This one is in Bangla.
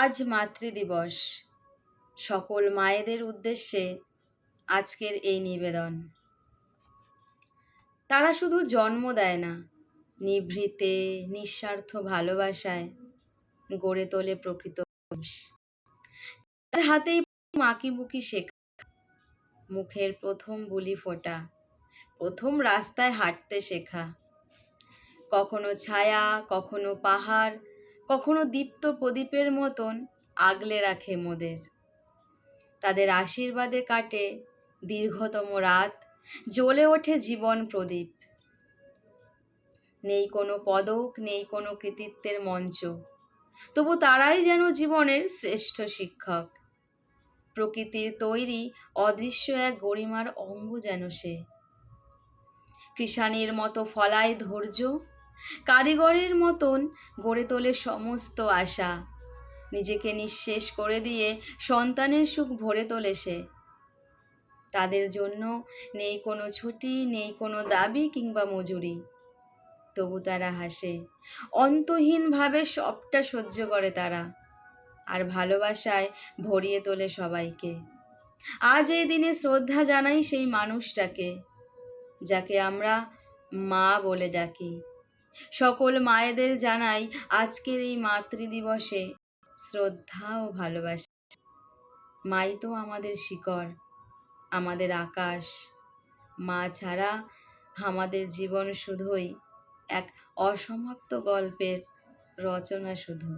আজ মাতৃদিবস সকল মায়েদের উদ্দেশ্যে আজকের এই নিবেদন। তারা শুধু জন্ম দেয় না, নিভৃতে, নিঃস্বার্থ ভালোবাসায় গড়ে তোলে প্রকৃত তাদের হাতেই মাকি বুকি শেখা। মুখের প্রথম বুলি ফোটা, প্রথম রাস্তায় হাঁটতে শেখা। কখনো ছায়া, কখনো পাহাড় কখনো দীপ্ত প্রদীপের মতন আগলে রাখে মোদের। তাদের আশীর্বাদে কাটে দীর্ঘতম রাত, জ্বলে ওঠে জীবন প্রদীপ। নেই কোনো পদক, নেই কোনো কৃতিত্বের মঞ্চ, তবু তারাই যেন জীবনের শ্রেষ্ঠ শিক্ষক। প্রকৃতির তৈরি অদৃশ্য এক গরিমার অঙ্গ যেন সে। কৃষাণীর মতো ফলায় ধৈর্য কারিগরের মতন গড়ে তোলে সমস্ত আশা। নিজেকে নিঃশেষ করে দিয়ে সন্তানের সুখ ভরে তোলে সে। তাদের জন্য নেই কোনো ছুটি, নেই কোনো দাবি কিংবা মজুরি। তবু তারা হাসে। অন্তহীনভাবে সবটা সহ্য করে তারা। আর ভালোবাসায় ভরিয়ে তোলে সবাইকে। আজ এই দিনে শ্রদ্ধা জানাই সেই মানুষটাকে, যাকে আমরা মা বলে ডাকি। সকল মায়েদের জানাই আজকের এই মাতৃদিবসে শ্রদ্ধা ও ভালোবাসা। মাই তো আমাদের শিকড়, আমাদের আকাশ। মা ছাড়া আমাদের জীবন শুধুই এক অসমাপ্ত গল্পের রচনা শুধু।